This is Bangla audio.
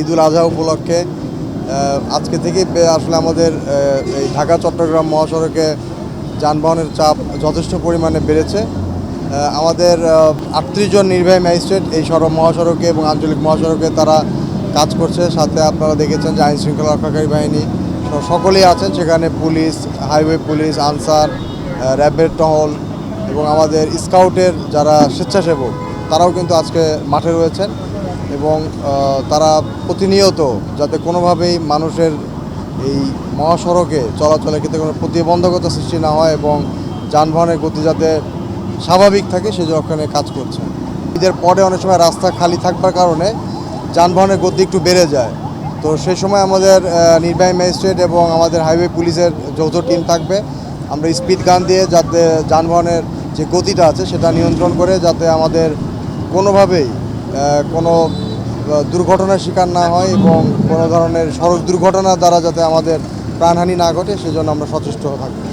ঈদুল আজহা উপলক্ষে আজকে থেকে আসলে আমাদের এই ঢাকা, চট্টগ্রাম মহাসড়কে যানবাহনের চাপ যথেষ্ট পরিমাণে বেড়েছে। আমাদের আটত্রিশ জন নির্বাহী ম্যাজিস্ট্রেট এই সড়ক মহাসড়কে এবং আঞ্চলিক মহাসড়কে তারা কাজ করছে। সাথে আপনারা দেখেছেন যে আইন শৃঙ্খলা রক্ষাকারী বাহিনী সকলেই আছেন। সেখানে পুলিশ, হাইওয়ে পুলিশ, আনসার র্যাবের টহল এবং আমাদের স্কাউটের যারা স্বেচ্ছাসেবক, তারাও কিন্তু আজকে মাঠে রয়েছেন। এবং তারা প্রতিনিয়ত যাতে কোনোভাবেই মানুষের এই মহাসড়কে চলাচলের ক্ষেত্রে কোনো প্রতিবন্ধকতা সৃষ্টি না হয় এবং যানবাহনের গতি যাতে স্বাভাবিক থাকে ওখানে কাজ করছে। ঈদের পরে অনেক সময় রাস্তা খালি থাকবার কারণে যানবাহনের গতি একটু বেড়ে যায়। তো সেই সময় আমাদের নির্বাহী ম্যাজিস্ট্রেট এবং আমাদের হাইওয়ে পুলিশের যৌথ টিম থাকবে। আমরা স্পিড গান দিয়ে যাতে যানবাহনের যে গতিটা আছে সেটা নিয়ন্ত্রণ করে যাতে আমাদের কোনোভাবেই কোনো দুর্ঘটনার শিকার না হয় এবং কোনো ধরনের সড়ক দুর্ঘটনা দ্বারা যাতে আমাদের প্রাণহানি না ঘটে, সেজন্য আমরা সচেষ্ট থাকব